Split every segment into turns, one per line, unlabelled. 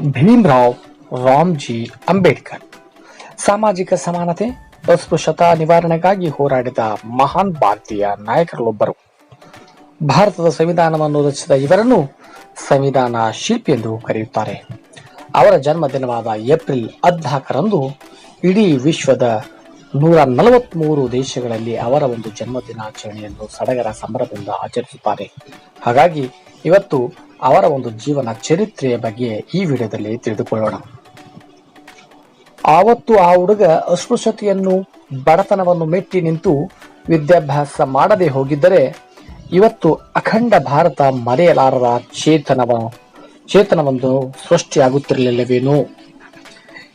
ಭೀಮ್ರಾವ್, ರಾಮ್ಜಿ, ಅಂಬೇಡ್ಕರ್. ಸಾಮಾಜಿಕ ಸಮಾನತೆ, ಅಸ್ಪೃಶ್ಯತಾ ನಿವಾರಣೆಗಾಗಿ ಹೋರಾಡಿದ ಮಹಾನ್ ಭಾರತೀಯ ನಾಯಕರಲ್ಲೊಬ್ಬರು. ಭಾರತದ ಸಂವಿಧಾನವನ್ನು ರಚಿಸಿದ ಇವರನ್ನು ಸಂವಿಧಾನ ಶಿಲ್ಪಿ ಎಂದು ಕರೆಯುತ್ತಾರೆ. ಅವರ ಜನ್ಮದಿನವಾದ ಏಪ್ರಿಲ್ ಹದಿನಾಲ್ಕರಂದು ಇಡೀ ವಿಶ್ವದ ನೂರ ನಲವತ್ಮೂರು ದೇಶಗಳಲ್ಲಿ ಅವರ ಒಂದು ಜನ್ಮದಿನಾಚರಣೆಯನ್ನು ಸಡಗರ ಸಂಭ್ರಮದಿಂದ ಆಚರಿಸುತ್ತಾರೆ. ಹಾಗಾಗಿ ಇವತ್ತು ಅವರ ಒಂದು ಜೀವನ ಚರಿತ್ರೆಯ ಬಗ್ಗೆ ಈ ವಿಡಿಯೋದಲ್ಲಿ ತಿಳಿದುಕೊಳ್ಳೋಣ. ಆವತ್ತು ಆ ಹುಡುಗ ಅಸ್ಪೃಶ್ಯತೆಯನ್ನು, ಬಡತನವನ್ನು ಮೆಟ್ಟಿ ನಿಂತು ವಿದ್ಯಾಭ್ಯಾಸ ಮಾಡದೆ ಹೋಗಿದ್ದರೆ ಇವತ್ತು ಅಖಂಡ ಭಾರತ ಮರೆಯಲಾರದ ಚೇತನವ, ಚೇತನವೊಂದು ಸೃಷ್ಟಿಯಾಗುತ್ತಿರಲಿಲ್ಲವೇನೋ.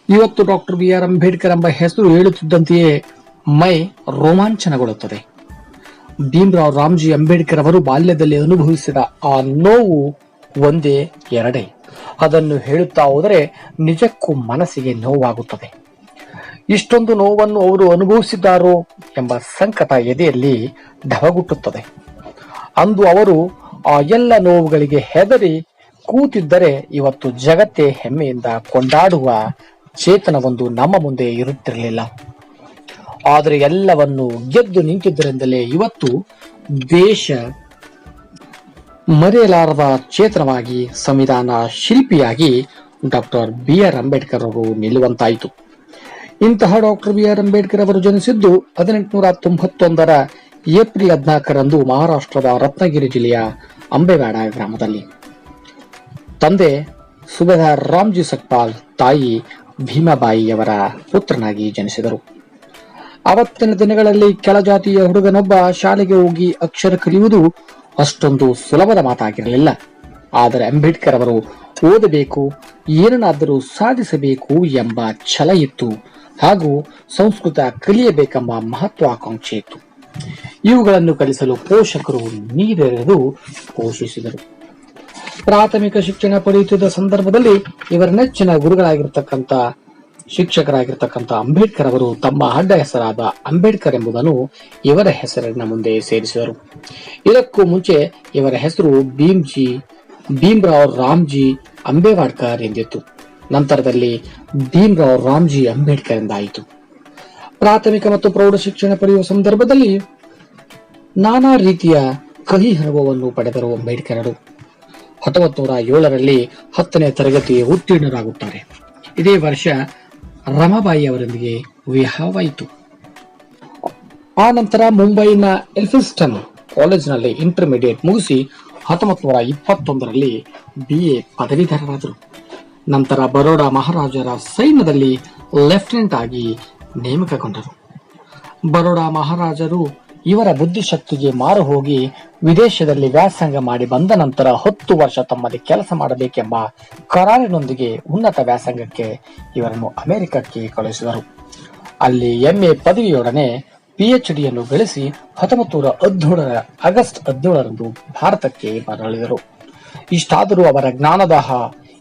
ಇವತ್ತು ಡಾಕ್ಟರ್ ಬಿ ಆರ್ ಅಂಬೇಡ್ಕರ್ ಎಂಬ ಹೆಸರು ಹೇಳುತ್ತಿದ್ದಂತೆಯೇ ಮೈ ರೋಮಾಂಚನಗೊಳ್ಳುತ್ತದೆ. ಭೀಮ್ರಾವ್ ರಾಮ್ಜಿ ಅಂಬೇಡ್ಕರ್ ಅವರು ಬಾಲ್ಯದಲ್ಲಿ ಅನುಭವಿಸಿದ ಆ ನೋವು ಒಂದೇ ಎರಡೇ. ಅದನ್ನು ಹೇಳುತ್ತಾ ಹೋದರೆ ನಿಜಕ್ಕೂ ಮನಸ್ಸಿಗೆ ನೋವಾಗುತ್ತದೆ. ಇಷ್ಟೊಂದು ನೋವನ್ನು ಅವರು ಅನುಭವಿಸಿದ್ದಾರೋ ಎಂಬ ಸಂಕಟ ಎದೆಯಲ್ಲಿ ಢವಗುಟ್ಟುತ್ತದೆ ಅಂದು ಅವರು ಆ ಎಲ್ಲ ನೋವುಗಳಿಗೆ ಹೆದರಿ ಕೂತಿದ್ದರೆ ಇವತ್ತು ಜಗತ್ತೇ ಹೆಮ್ಮೆಯಿಂದ ಕೊಂಡಾಡುವ ಚೇತನವೊಂದು ನಮ್ಮ ಮುಂದೆ ಇರುತ್ತಿರಲಿಲ್ಲ. ಆದರೆ ಎಲ್ಲವನ್ನು ಗೆದ್ದು ನಿಂತಿದ್ದರಿಂದಲೇ ಇವತ್ತು ದೇಶ ಮರೆಯಲಾರದ ಕ್ಷೇತ್ರವಾಗಿ ಸಂವಿಧಾನ ಶಿಲ್ಪಿಯಾಗಿ ಡಾಕ್ಟರ್ ಬಿ ಆರ್ ಅಂಬೇಡ್ಕರ್ ಅವರು ನಿಲ್ಲುವಂತಾಯಿತು. ಇಂತಹ ಡಾಕ್ಟರ್ ಬಿ ಆರ್ ಅಂಬೇಡ್ಕರ್ ಅವರು ಜನಿಸಿದ್ದು ಹದಿನೆಂಟುನೂರ ತೊಂಬತ್ತೊಂದರ ಏಪ್ರಿಲ್ ಹದಿನಾಲ್ಕರಂದು ಮಹಾರಾಷ್ಟ್ರದ ರತ್ನಗಿರಿ ಜಿಲ್ಲೆಯ ಅಂಬೆವಾಡ ಗ್ರಾಮದಲ್ಲಿ. ತಂದೆ ಸುಬೇದಾರ್ ರಾಮ್ಜಿ ಸಕ್ಪಾಲ್ ತಾಯಿ ಭೀಮಾಬಾಯಿಯವರ ಪುತ್ರನಾಗಿ ಜನಿಸಿದರು. ಅವತ್ತಿನ ದಿನಗಳಲ್ಲಿ ಕೆಳಜಾತಿಯ ಹುಡುಗನೊಬ್ಬ ಶಾಲೆಗೆ ಹೋಗಿ ಅಕ್ಷರ ಕಲಿಯುವುದು ಅಷ್ಟೊಂದು ಸುಲಭದ ಮಾತಾಗಿರಲಿಲ್ಲ. ಆದರೆ ಅಂಬೇಡ್ಕರ್ ಅವರು ಓದಬೇಕು, ಏನನ್ನಾದರೂ ಸಾಧಿಸಬೇಕು ಎಂಬ ಛಲ ಇತ್ತು. ಹಾಗೂ ಸಂಸ್ಕೃತ ಕಲಿಯಬೇಕೆಂಬ ಮಹತ್ವಾಕಾಂಕ್ಷೆ ಇತ್ತು. ಇವುಗಳನ್ನು ಕಲಿಸಲು ಪೋಷಕರು ನೀರೆರೆದು ಪೋಷಿಸಿದರು. ಪ್ರಾಥಮಿಕ ಶಿಕ್ಷಣ ಪಡೆಯುತ್ತಿದ್ದ ಸಂದರ್ಭದಲ್ಲಿ ಇವರ ನೆಚ್ಚಿನ ಗುರುಗಳಾಗಿರ್ತಕ್ಕಂಥ ಶಿಕ್ಷಕರಾಗಿರ್ತಕ್ಕಂಥ ಅಂಬೇಡ್ಕರ್ ಅವರು ತಮ್ಮ ಅಡ್ಡ ಹೆಸರಾದ ಅಂಬೇಡ್ಕರ್ ಎಂಬುದನ್ನು ಇವರ ಹೆಸರಿನ ಮುಂದೆ ಸೇರಿಸಿದರು. ಇದಕ್ಕೂ ಮುಂಚೆ ಇವರ ಹೆಸರು ಭೀಮ್ಜಿ, ಭೀಮ್ರಾವ್ ರಾಮ್ಜಿ ಅಂಬೇವಾಡ್ಕರ್ ಎಂದಿತ್ತು. ನಂತರದಲ್ಲಿ ಭೀಮ್ರಾವ್ ರಾಮ್ಜಿ ಅಂಬೇಡ್ಕರ್ ಎಂದಾಯಿತು. ಪ್ರಾಥಮಿಕ ಮತ್ತು ಪ್ರೌಢ ಶಿಕ್ಷಣ ಪಡೆಯುವ ಸಂದರ್ಭದಲ್ಲಿ ನಾನಾ ರೀತಿಯ ಕಹಿ ಅನುಭವವನ್ನು ಪಡೆದರು ಅಂಬೇಡ್ಕರರು. ಹತ್ತೊಂಬತ್ತು ನೂರ ಏಳರಲ್ಲಿ ಹತ್ತನೇ ತರಗತಿ ಉತ್ತೀರ್ಣರಾಗುತ್ತಾರೆ. ಇದೇ ವರ್ಷ ರಮಾಬಾಯಿ ಅವರೊಂದಿಗೆ ವಿವಾಹವಾಯಿತು. ಆ ನಂತರ ಮುಂಬೈನ ಎಲ್ಫಿಸ್ಟನ್ ಕಾಲೇಜಿನಲ್ಲಿ ಇಂಟರ್ಮೀಡಿಯೇಟ್ ಮುಗಿಸಿ ಹತ್ತೊಂಬತ್ತು ನೂರ ಇಪ್ಪತ್ತೊಂದರಲ್ಲಿ ಬಿ ಎ ಪದವೀಧರರಾದರು. ನಂತರ ಬರೋಡಾ ಮಹಾರಾಜರ ಸೈನ್ಯದಲ್ಲಿ ಲೆಫ್ಟಿನೆಂಟ್ ಆಗಿ ನೇಮಕಗೊಂಡರು. ಬರೋಡಾ ಮಹಾರಾಜರು ಇವರ ಬುದ್ಧಿಶಕ್ತಿಗೆ ಮಾರು ಹೋಗಿ ವಿದೇಶದಲ್ಲಿ ವ್ಯಾಸಂಗ ಮಾಡಿ ಬಂದ ನಂತರ ಹತ್ತು ವರ್ಷ ತಮ್ಮಲ್ಲಿ ಕೆಲಸ ಮಾಡಬೇಕೆಂಬ ಕರಾರಿನೊಂದಿಗೆ ಉನ್ನತ ವ್ಯಾಸಂಗಕ್ಕೆ ಇವರನ್ನು ಅಮೆರಿಕಕ್ಕೆ ಕಳುಹಿಸಿದರು. ಅಲ್ಲಿ ಎಂಎ ಪದವಿಯೊಡನೆ ಪಿಎಚ್ ಡಿಯನ್ನು ಗಳಿಸಿ ಹತ್ತೊಂಬತ್ತು ನೂರ ಹದಿನೇಳರ ಆಗಸ್ಟ್ ಹದಿನೇಳರಂದು ಭಾರತಕ್ಕೆ ಮರಳಿದರು. ಇಷ್ಟಾದರೂ ಅವರ ಜ್ಞಾನದಾಹ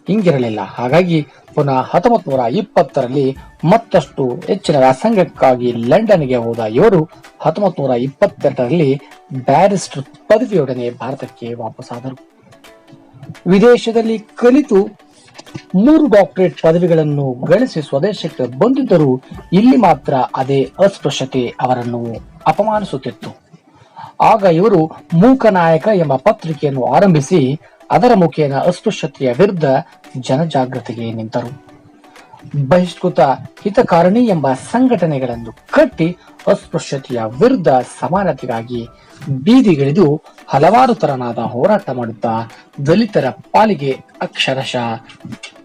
ಹಿಂಗಿರಲಿಲ್ಲ. ಹಾಗಾಗಿ ಪುನಃ ಹತ್ತೊಂಬತ್ ನೂರ ಇಪ್ಪತ್ತರಲ್ಲಿ ಮತ್ತಷ್ಟು ಹೆಚ್ಚಿನ ವ್ಯಾಸಂಗಕ್ಕಾಗಿ ಲಂಡನ್ಗೆ ಹೋದ ಇವರು ಹತ್ತೊಂಬತ್ ನೂರ ಇಪ್ಪತ್ತೆರಡರಲ್ಲಿ ಬ್ಯಾರಿಸ್ಟರ್ ಪದವಿಯೊಡನೆ ಭಾರತಕ್ಕೆ ವಾಪಸ್ಸಾದರು ವಿದೇಶದಲ್ಲಿ ಕಲಿತು ಮೂರು ಡಾಕ್ಟರೇಟ್ ಪದವಿಗಳನ್ನು ಗಳಿಸಿ ಸ್ವದೇಶಕ್ಕೆ ಬಂದಿದ್ದರೂ ಇಲ್ಲಿ ಮಾತ್ರ ಅದೇ ಅಸ್ಪೃಶ್ಯತೆ ಅವರನ್ನು ಅಪಮಾನಿಸುತ್ತಿತ್ತು. ಆಗ ಇವರು ಮೂಕನಾಯಕ ಎಂಬ ಪತ್ರಿಕೆಯನ್ನು ಆರಂಭಿಸಿ ಅದರ ಮುಖೇನ ಅಸ್ಪೃಶ್ಯತೆಯ ವಿರುದ್ಧ ಜನಜಾಗೃತಿಗೆ ನಿಂತರು. ಬಹಿಷ್ಕೃತ ಹಿತಕಾರಣಿ ಎಂಬ ಸಂಘಟನೆಗಳನ್ನು ಕಟ್ಟಿ ಅಸ್ಪೃಶ್ಯತೆಯ ವಿರುದ್ಧ ಸಮಾನತೆಗಾಗಿ ಬೀದಿಗಿಳಿದು ಹಲವಾರು ತರನಾದ ಹೋರಾಟ ಮಾಡುತ್ತಾ ದಲಿತರ ಪಾಲಿಗೆ ಅಕ್ಷರಶಃ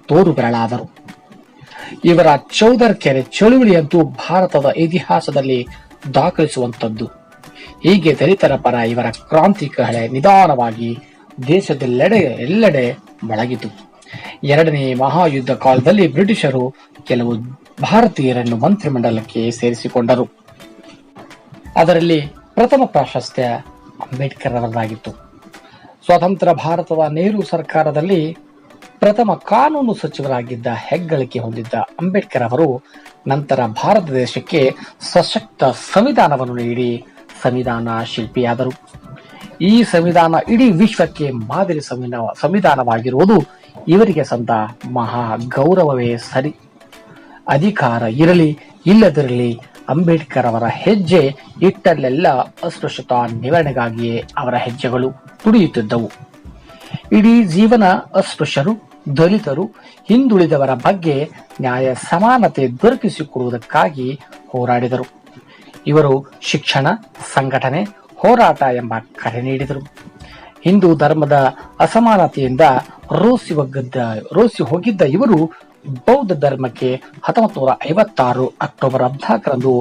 ತೋರುಬೆರಳಾದರು. ಇವರ ಚೌದರ್ ಕೆರೆ ಚಳುವಳಿಯಂತೂ ಭಾರತದ ಇತಿಹಾಸದಲ್ಲಿ ದಾಖಲಿಸುವಂತದ್ದು ಹೀಗೆ ದಲಿತರ ಪರ ಇವರ ಕ್ರಾಂತಿ ಕಹಳೆ ನಿಧಾನವಾಗಿ ದೇಶದೆಲ್ಲೆಡೆ ಎಲ್ಲೆಡೆ ಮೊಳಗಿತು ಎರಡನೇ ಮಹಾಯುದ್ಧ ಕಾಲದಲ್ಲಿ ಬ್ರಿಟಿಷರು ಕೆಲವು ಭಾರತೀಯರನ್ನು ಮಂತ್ರಿಮಂಡಲಕ್ಕೆ ಸೇರಿಸಿಕೊಂಡರು. ಅದರಲ್ಲಿ ಪ್ರಥಮ ಪ್ರಾಶಸ್ತ್ಯ ಅಂಬೇಡ್ಕರ್ ಅವರದಾಗಿತ್ತು. ಸ್ವತಂತ್ರ ಭಾರತದ ನೆಹರು ಸರ್ಕಾರದಲ್ಲಿ ಪ್ರಥಮ ಕಾನೂನು ಸಚಿವರಾಗಿದ್ದ ಹೆಗ್ಗಳಿಕೆ ಹೊಂದಿದ್ದ ಅಂಬೇಡ್ಕರ್ ಅವರು ನಂತರ ಭಾರತ ದೇಶಕ್ಕೆ ಸಶಕ್ತ ಸಂವಿಧಾನವನ್ನು ನೀಡಿ ಸಂವಿಧಾನ ಶಿಲ್ಪಿಯಾದರು. ಈ ಸಂವಿಧಾನ ಇಡೀ ವಿಶ್ವಕ್ಕೆ ಮಾದರಿ ಸಂವಿಧಾನ, ಸಂವಿಧಾನವಾಗಿರುವುದು ಇವರಿಗೆ ಸಂತ ಮಹಾ ಗೌರವವೇ ಸರಿ. ಅಧಿಕಾರ ಇರಲಿ, ಇಲ್ಲದಿರಲಿ ಅಂಬೇಡ್ಕರ್ ಅವರ ಹೆಜ್ಜೆ ಇಟ್ಟಲ್ಲೆಲ್ಲ ಅಸ್ಪೃಶ್ಯತಾ ನಿವಾರಣೆಗಾಗಿಯೇ ಅವರ ಹೆಜ್ಜೆಗಳು ತುಡಿಯುತ್ತಿದ್ದವು. ಇಡೀ ಜೀವನ ಅಸ್ಪೃಶ್ಯರು, ದಲಿತರು, ಹಿಂದುಳಿದವರ ಬಗ್ಗೆ ನ್ಯಾಯ ಸಮಾನತೆ ದೊರಕಿಸಿಕೊಡುವುದಕ್ಕಾಗಿ ಹೋರಾಡಿದರು. ಇವರು ಶಿಕ್ಷಣ, ಸಂಘಟನೆ ಹೋರಾಟ ಎಂಬ ಕರೆ ನೀಡಿದರು. ಹಿಂದೂ ಧರ್ಮದ ಅಸಮಾನತೆಯಿಂದ ರೋಸಿ ಒಗ್ಗದ್ದ, ರೋಸಿ ಹೋಗಿದ್ದ ಇವರು ಬೌದ್ಧ ಧರ್ಮಕ್ಕೆ ಹತ್ತೊಂಬತ್ತು ನೂರ ಐವತ್ತಾರು ಅಕ್ಟೋಬರ್ ಹದಿನಾಲ್ಕರಂದು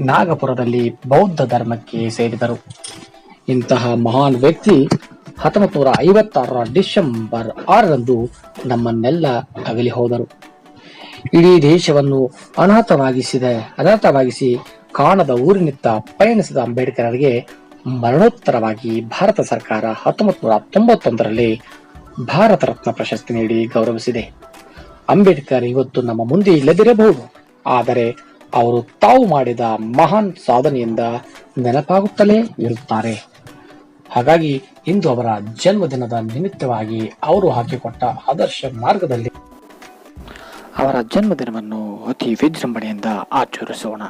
ನಾಗಪುರದಲ್ಲಿ ಬೌದ್ಧ ಧರ್ಮಕ್ಕೆ ಸೇರಿದರು. ಇಂತಹ ಮಹಾನ್ ವ್ಯಕ್ತಿ ಹತ್ತೊಂಬತ್ತು ನೂರ ಐವತ್ತಾರರ ಡಿಸೆಂಬರ್ ಆರರಂದು ನಮ್ಮನ್ನೆಲ್ಲ ಅಗಲಿ ಹೋದರು. ಇಡೀ ದೇಶವನ್ನು ಅನಾಥವಾಗಿಸಿದ ಅನಾಥವಾಗಿಸಿ ಕಾಣದ ಊರಿನಿತ್ತ ಪಯಣಿಸಿದ ಅಂಬೇಡ್ಕರ್ಗೆ ಮರಣೋತ್ತರವಾಗಿ ಭಾರತ ಸರ್ಕಾರ ಹತ್ತೊಂಬತ್ತು ನೂರ ತೊಂಬತ್ತೊಂದರಲ್ಲಿ ಭಾರತ ರತ್ನ ಪ್ರಶಸ್ತಿ ನೀಡಿ ಗೌರವಿಸಿದೆ. ಅಂಬೇಡ್ಕರ್ ಇವತ್ತು ನಮ್ಮ ಮುಂದೆ ಇಲ್ಲದಿರಬಹುದು. ಆದರೆ ಅವರು ತಾವು ಮಾಡಿದ ಮಹಾನ್ ಸಾಧನೆಯಿಂದ ನೆನಪಾಗುತ್ತಲೇ ಇರುತ್ತಾರೆ. ಹಾಗಾಗಿ ಇಂದು ಅವರ ಜನ್ಮದಿನದ ನಿಮಿತ್ತವಾಗಿ ಅವರು ಹಾಕಿಕೊಟ್ಟ ಆದರ್ಶ ಮಾರ್ಗದಲ್ಲಿ ಅವರ ಜನ್ಮದಿನವನ್ನು ಅತಿ ವಿಜೃಂಭಣೆಯಿಂದ ಆಚರಿಸೋಣ.